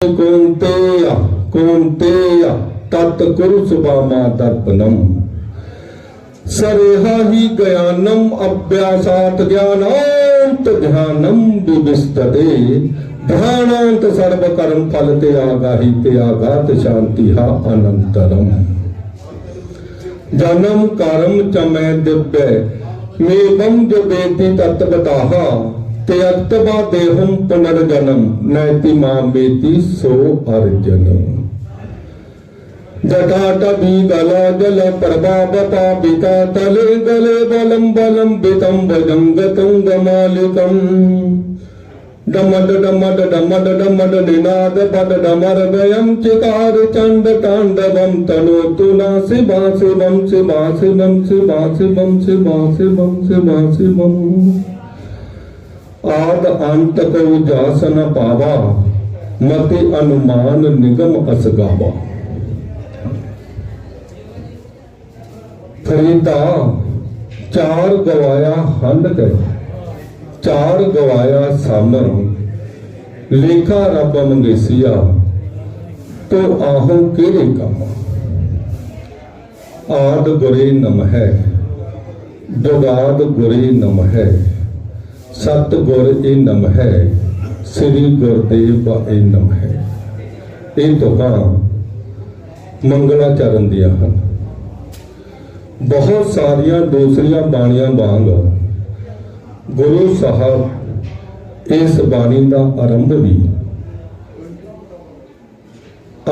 ਕੁੰਤੇਯ ਕੁੰਤੇਯ ਤਤ ਕੁਰੂ ਸੁਭਾਮਾ ਦਰਪਨਮ ਸਰੇਹਾ ਹੀ ਗਿਆਨਮ ਅਭਿਆਸਾਤ ਗਿਆਨਾੰਤ ਧਿਆਨਮ ਵਿਵਸਤਦੇ ਧਿਆਨਾੰਤ ਸਰਬ ਕਰਮ ਫਲ ਤੇ ਆਗਾਹੀ ਤੇ ਆਗਾਤ ਸ਼ਾਂਤੀ ਹਾ ਅਨੰਤਰਮ ਜਨਮ ਕਰਮ ਚਮੈ ਦਿਵਯ ਮੇਵੰ ਜੋ ਬੇਤੀ ਤਤ ਬਤਾਹਾ, ਤੇ ਅਕਤਬਾ ਦੇਹੰ ਪੁਨਰ ਜਨਮ। ਨੈਤੀ ਮਾਂ ਬੇਤੀ ਸੋ ਅਰਜਨ। ਜਟਾਟਬੀ ਗਲਾ ਜਲ ਪ੍ਰਭਾਵ ਪਾਪਿਤਾ ਤਲੇ ਗਲੇ ਬਲੰ ਬਲੰ ਬਿਤੰ ਭਜੰਗਤੰ ਗਮਾਲਿਕੰ ਡਮਡ ਡਮਡ ਡਮਡ ਡਮਡ ਨਿਨਾਦ ਪਦ ਡਮਰ ਗਯੰ ਚਿਕਾਰ ਚੰਡ ਤਾਂਡਵੰ ਤਨੋ ਤੁਨਾ ਸਿਵਾ ਸਿਵੰ ਸਿਵਾ ਸਿਵੰ ਸਿਵਾ ਸਿਵੰ ਸਿਵਾ ਸਿਵੰ ਸਿਵਾ ਸਿਵੰ ਆਦ ਅੰਤ ਕੋ ਜਾਸ ਨ ਪਾਵਾ ਮਤਿ ਅਨੁਮਾਨ ਨਿਗਮ ਅਸਗਾਵਾ ਫਰੀਦਾ ਚਾਰ ਗਵਾਇਆ ਹੰਡ ਗਏ ਚਾਰ ਗਵਾਇਆ ਸਾਮਰ ਲੇਖਾ ਰੱਬ ਮੰਗੇਸੀਆ ਤੋ ਆਹੋ ਕਿਹੜੇ ਕੰਮ? ਆਦ ਗੁਰੇ ਨਮ ਹੈ ਜੁਗਾਦ ਗੁਰੇ ਨਮ ਹੈ ਸਤ ਗੁਰ ਇਹ ਨਮ ਹੈ ਸ੍ਰੀ ਗੁਰਦੇਵ ਇਹ ਨਮ ਹੈ ਇਹ ਤੁਕਾਂ ਮੰਗਲਾਚਰਨ ਦੀਆਂ ਹਨ। ਬਹੁਤ ਸਾਰੀਆਂ ਦੂਸਰੀਆਂ ਬਾਣੀਆਂ ਵਾਂਗ ਗੁਰੂ ਸਾਹਿਬ ਇਸ ਬਾਣੀ ਦਾ ਆਰੰਭ ਵੀ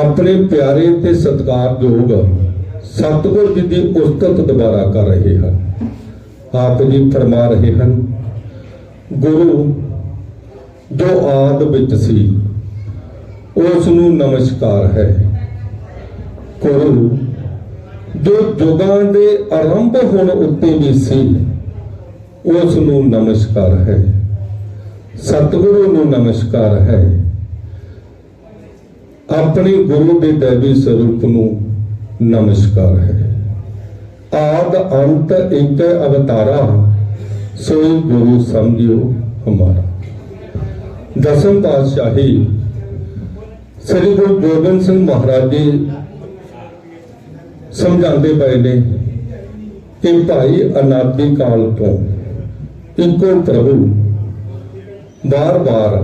ਆਪਣੇ ਪਿਆਰੇ ਤੇ ਸਤਿਕਾਰਯੋਗ ਸਤਿਗੁਰ ਜੀ ਦੀ ਉਸਤਤ ਦੁਬਾਰਾ ਕਰ ਰਹੇ ਹਨ। ਆਪ ਜੀ ਫਰਮਾ ਰਹੇ ਹਨ, ਗੁਰੂ, ਜੋ ਆਦ ਵਿੱਚ ਸੀ ਉਸ ਨੂੰ ਨਮਸਕਾਰ ਹੈ। ਗੁਰੂ, ਜੋ ਜੁਗਾਂ ਦੇ ਆਰੰਭ ਹੋਣ ਉੱਤੇ ਵੀ ਸੀ ਉਸ ਨੂੰ ਨਮਸਕਾਰ ਹੈ। ਸਤਿਗੁਰੂ ਨੂੰ ਨਮਸਕਾਰ ਹੈ। ਆਪਣੇ ਗੁਰੂ ਦੇ ਦੇਵੀ ਸਰੂਪ ਨੂੰ ਨਮਸਕਾਰ ਹੈ। ਆਦ ਅੰਤ ਇੱਕ ਅਵਤਾਰਾ, ਸੋਈ ਗੁਰੂ ਸਮਝਿਓ ਹਮਾਰਾ। ਦਸਮ ਪਾਤਸ਼ਾਹੀ, ਸ੍ਰੀ ਗੁਰੂ ਗੋਬਿੰਦ ਸਿੰਘ ਮਹਾਰਾਜ ਜੀ ਸਮਝਾਉਂਦੇ ਪਏ ਨੇ ਕਿ ਭਾਈ ਅਨਾਦਿ ਕਾਲ ਤੋਂ ਇੱਕੋ ਪ੍ਰਭੂ, ਬਾਰ-ਬਾਰ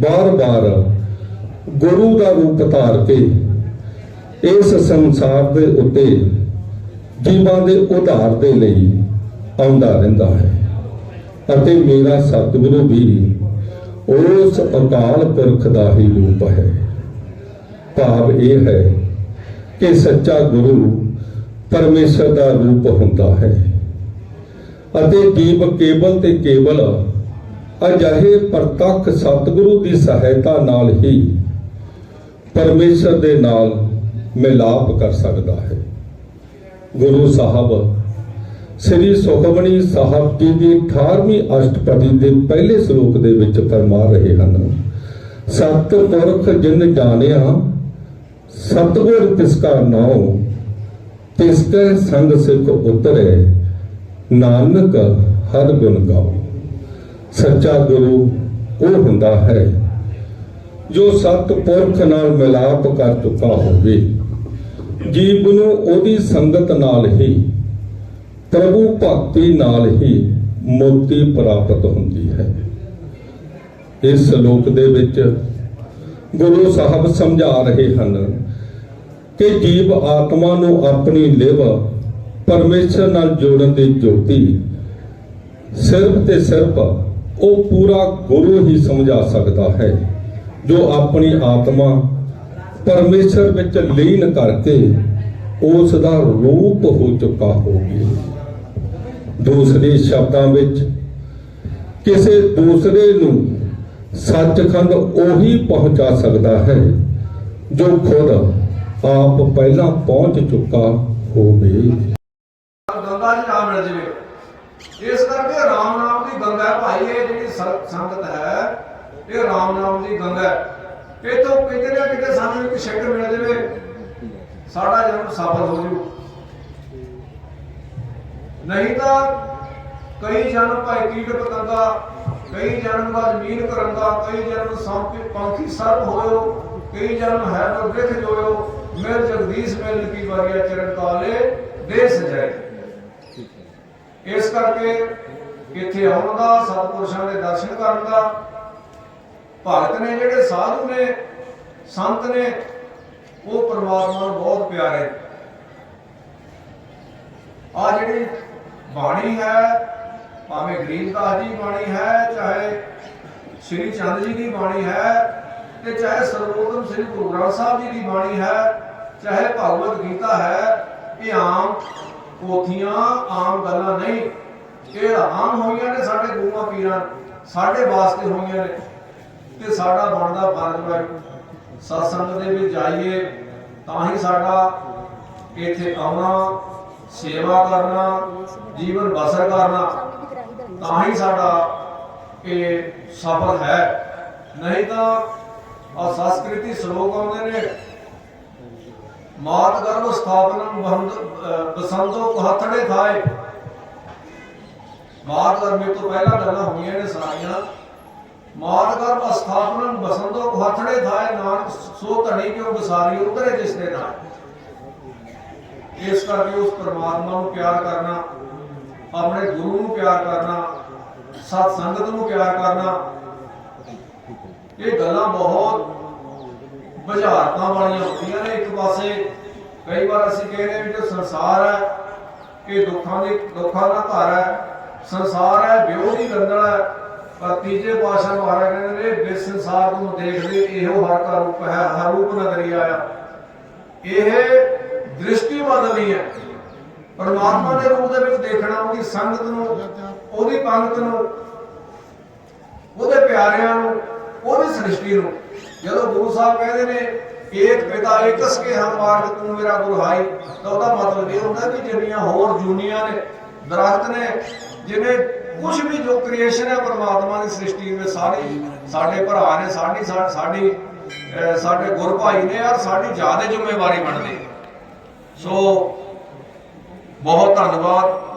ਬਾਰ-ਬਾਰ ਗੁਰੂ ਦਾ ਰੂਪ ਧਾਰ ਕੇ ਇਸ ਸੰਸਾਰ ਦੇ ਉੱਤੇ ਜੀਵਾਂ ਦੇ ਉਧਾਰ ਦੇ ਲਈ ਆਉਂਦਾ ਰਹਿੰਦਾ ਹੈ। ਅਤੇ ਮੇਰਾ ਸਤਿਗੁਰੂ ਵੀ ਉਸ ਅਕਾਲ ਪੁਰਖ ਦਾ ਹੀ ਰੂਪ ਹੈ। ਭਾਵ ਇਹ ਹੈ ਕਿ ਸੱਚਾ ਗੁਰੂ ਪਰਮੇਸ਼ਰ ਦਾ ਰੂਪ ਹੁੰਦਾ ਹੈ। ਅਤੇ ਜੀਵ ਕੇਵਲ ਤੇ ਕੇਵਲ ਅਜਿਹੇ ਪ੍ਰਤੱਖ ਸਤਿਗੁਰੂ ਦੀ ਸਹਾਇਤਾ ਨਾਲ ਹੀ ਪਰਮੇਸ਼ਰ ਦੇ ਨਾਲ ਮਿਲਾਪ ਕਰ ਸਕਦਾ ਹੈ। ਗੁਰੂ ਸਾਹਿਬ, ਸ੍ਰੀ ਸੁਖਮਣੀ ਸਾਹਿਬ ਜੀ ਦੀ 18ਵੀਂ ਅਸ਼ਟਪਦੀ ਦੇ ਪਹਿਲੇ ਸ਼ਲੋਕ ਦੇ ਵਿੱਚ ਫਰਮਾ ਰਹੇ ਹਨ, ਸਤ ਪੁਰਖ ਜਿਨ ਜਾਣਿਆ, ਸਤਗੁਰ ਤਿਸ ਕਾ ਨਾਉ, ਤਿਸ ਕੈ ਸੰਗ ਸਿੱਖ ਉਤਰੇ, ਨਾਨਕ ਹਰ ਗੁਣ ਗਾਓ। ਸੱਚਾ ਗੁਰੂ ਉਹ ਹੁੰਦਾ ਹੈ ਜੋ ਸਤ ਪੁਰਖ ਨਾਲ ਮਿਲਾਪ ਕਰ ਚੁੱਕਾ ਹੋਵੇ ਜੀਵ ਨੂੰ ਉਹਦੀ ਸੰਗਤ ਨਾਲ ਹੀ, ਪ੍ਰਭੂ ਭਗਤੀ ਨਾਲ ਹੀ ਮੁਕਤੀ ਪ੍ਰਾਪਤ ਹੁੰਦੀ ਹੈ। ਇਸ ਸ਼ਲੋਕ ਦੇ ਵਿੱਚ ਗੁਰੂ ਸਾਹਿਬ ਸਮਝਾ ਰਹੇ ਹਨ ਕਿ ਜੀਵ ਆਤਮਾ ਨੂੰ ਆਪਣੀ ਲਿਵ ਪਰਮੇਸ਼ਰ ਨਾਲ ਜੋੜਨ ਦੀ ਜੋਤੀ ਸਿਰਫ ਤੇ ਸਿਰਫ ਉਹ ਪੂਰਾ ਗੁਰੂ ਹੀ ਸਮਝਾ ਸਕਦਾ ਹੈ। ਜੋ ਆਪਣੀ ਆਤਮਾ ਪਰਮੇਸ਼ਰ ਵਿੱਚ ਲੀਨ ਕਰਕੇ ਉਸ ਦਾ ਰੂਪ ਹੋ ਚੁੱਕਾ ਹੋਵੇ। ਦੂਸਰੇ ਸ਼ਬਦਾਂ ਵਿੱਚ, ਕਿਸੇ ਦੂਸਰੇ ਨੂੰ ਸੱਚਖੰਡ ਉਹੀ ਪਹੁੰਚਾ ਸਕਦਾ ਹੈ, ਜੋ ਖੁਦ ਆਪ ਪਹਿਲਾਂ ਪਹੁੰਚ ਚੁੱਕਾ ਹੋਵੇ। ਗੰਗਾ ਜੀ ਨਾਮ ਮਿਲ ਜਵੇ ਇਸ ਕਰਕੇ ਰਾਮ ਨਾਮ ਦੀ ਗੰਗਾ ਭਾਈ ਇਹ ਜਿਹੜੀ ਸੰਗਤ ਹੈ ਇਹ ਰਾਮ ਨਾਮ ਦੀ ਗੰਗਾ ਹੈ। ਇਹ ਤੋਂ ਕਿਤੇ ਨਾ ਕਿਤੇ ਸਾਨੂੰ ਇੱਕ ਸ਼ਕਲ ਮਿਲ ਜਾਵੇ। ਸਾਡਾ ਜਨਮ ਸਫਲ ਹੋ ਜੂ। ਨਹੀਂ ਤਾਂ ਕਈ ਜਨਮ ਭਾਈ ਕੀਟ ਪਤੰਗਾ, ਕਈ ਜਨਮ ਦਾ ਜ਼ਮੀਨ ਕਰੰਗਾ ਕਈ ਜਨਮ ਸੰਪੀ ਪੰਖੀ ਸਰਪ ਹੋਇਓ, ਕਈ ਜਨਮ ਹੈ ਤਾਂ ਗ੍ਰਹਿ ਜੋਇਓ। ਮੇਰ ਜਗਦੀਸ਼, ਮੇਲ ਕੀ ਵਾਰੀਆ ਚਰਨ ਕਾਲੇ ਦੇ ਸਜਾਏ ਇਸ ਕਰਕੇ ਇੱਥੇ ਆਉਣ ਦਾ, ਸਤਪੁਰਸ਼ਾਂ ਦੇ ਦਰਸ਼ਨ ਕਰਨ ਦਾ ਭਗਤ ਨੇ ਜਿਹੜੇ ਸਾਧੂ ਨੇ, ਸੰਤ ਨੇ, ਉਹ ਪਰਮਾਤਮਾ ਨੂੰ ਬਹੁਤ ਪਿਆਰੇ ਆ ਜਿਹੜੀ ਬਾਣੀ ਹੈ, ਭਾਵੇਂ ਗਰੀਬਦਾਸ ਜੀ ਬਾਣੀ ਹੈ, ਚਾਹੇ ਸ੍ਰੀ ਚੰਦ ਜੀ ਦੀ ਬਾਣੀ ਹੈ, ਤੇ ਚਾਹੇ ਸਰਵੋਤਮ ਸ੍ਰੀ ਗੁਰੂ ਗ੍ਰੰਥ ਸਾਹਿਬ ਜੀ ਦੀ ਬਾਣੀ ਹੈ, ਚਾਹੇ ਭਗਵਤ ਗੀਤਾ ਹੈ, ਇਹ ਆਮ ਪੋਥੀਆਂ ਆਮ ਗੱਲਾਂ ਨਹੀਂ। ਇਹ ਆਮ ਹੋਈਆਂ ਨੇ ਸਾਡੇ ਗੁਰੂਆਂ, ਪੀਰਾਂ, ਸਾਡੇ ਵਾਸਤੇ ਹੋਈਆਂ ਨੇ। ਤੇ ਸਾਡਾ ਬਣਦਾ ਫਰਜ਼ ਹੈ ਸਤਸੰਗ ਦੇ ਵਿੱਚ ਜਾਈਏ ਤਾਂ ਹੀ ਸਾਡਾ ਇੱਥੇ ਆਉਣਾ, ਸੇਵਾ ਕਰਨਾ, ਜੀਵਨ ਬਸਰ ਕਰਨਾ, ਤਾਂ ਹੀ ਸਾਡਾ ਇਹ ਸਫਲ ਹੈ। ਨਹੀਂ ਤਾਂ ਆ ਸੰਸਕ੍ਰਿਤੀ ਸ਼ਲੋਕ ਆਉਂਦੇ ਨੇ, ਮਾਤ ਗਰਭ ਸਥਾਪਨੰ ਬੰਦ ਬਸੰਤੋ ਹੱਥੜੇ ਥਾਏ। ਮਾਤ ਗਰਭ ਤੋਂ ਪਹਿਲਾਂ ਗੱਲਾਂ ਹੋਈਆਂ ਨੇ ਸਾਰੀਆਂ ਮਾਤ ਗਰਭ ਸਥਾਪਨੰ ਥਾਏ, ਨਾਨਕ ਸੋ ਧਣੀ ਕਿਉ ਬਸਾਰੀ ਉਤਰੇ ਜਿਸ ਦੇ ਨਾਲ। ਇਸ ਕਰਕੇ ਉਸ ਪਰਮਾਤਮਾ ਨੂੰ ਪਿਆਰ ਕਰਨਾ, ਆਪਣੇ ਗੁਰੂ ਨੂੰ ਪਿਆਰ ਕਰਨਾ, ਸਤ ਸੰਗਤ ਨੂੰ ਪਿਆਰ ਕਰਨਾ, ਇਹ ਗੱਲਾਂ ਬਹੁਤ ਬੁਝਾਰਤਾਂ ਵਾਲੀਆਂ ਹੁੰਦੀਆਂ ਨੇ ਇੱਕ ਪਾਸੇ। ਕਈ ਵਾਰ ਅਸੀਂ ਕਹਿੰਦੇ ਹਾਂ ਵੀ ਜੋ ਸੰਸਾਰ ਹੈ, ਇਹ ਦੁੱਖਾਂ ਦੀ ਦੁੱਖਾਂ ਦਾ ਘਰ ਹੈ। ਸੰਸਾਰ ਹੈ ਵਿਉ ਦੀ ਗੰਦਲ ਹੈ ਪਰ ਤੀਜੇ ਪਾਸ਼ਾ ਮਹਾਰਾਜ ਕਹਿੰਦੇ ਨੇ ਬਿਸ ਸੰਸਾਰ ਨੂੰ ਦੇਖਦੇ, ਇਹੋ ਹਰ ਕਾ ਰੂਪ ਹੈ, ਹਰ ਰੂਪ ਨਜ਼ਰੀ ਆਇਆ ਇਹ ਦ੍ਰਿਸ਼ਟੀ ਬਦਲਣੀ ਹੈ। ਪਰਮਾਤਮਾ ਦੇ ਰੂਪ ਦੇ ਵਿੱਚ ਦੇਖਣਾ, ਉਹਦੀ ਸੰਗਤ ਨੂੰ, ਉਹਦੀ ਪੰਗਤ ਨੂੰ, ਉਹਦੇ ਪਿਆਰਿਆਂ ਨੂੰ, ਉਹਦੀ ਸ੍ਰਿਸ਼ਟੀ ਨੂੰ। ਜਦੋਂ ਗੁਰੂ ਸਾਹਿਬ ਕਹਿੰਦੇ ਨੇ, ਏਕ ਪਿਤਾ ਏਕਸ ਕੇ ਹਮ ਮਾਰਗ, ਤੂੰ ਮੇਰਾ ਗੁਰਹਾਈ ਤਾਂ ਉਹਦਾ ਮਤਲਬ ਇਹ ਹੁੰਦਾ ਕਿ ਜਿਹੜੀਆਂ ਹੋਰ ਜੂਨੀਆਂ ਨੇ, ਦਰਖਤ ਨੇ, ਜਿਵੇਂ ਕੁਝ ਵੀ ਜੋ ਕ੍ਰੀਏਸ਼ਨ ਹੈ, ਪਰਮਾਤਮਾ ਦੀ ਸ੍ਰਿਸ਼ਟੀ ਵਿੱਚ ਸਾਰੀ ਸਾਡੇ ਭਰਾ ਨੇ, ਸਾਡੀ ਸਾਡੀ, ਅਹ, ਸਾਡੇ ਗੁਰ ਭਾਈ ਨੇ ਔਰ ਸਾਡੀ ਜ਼ਿਆਦਾ ਜ਼ਿੰਮੇਵਾਰੀ ਬਣਦੀ ਸੋ ਬਹੁਤ ਧੰਨਵਾਦ।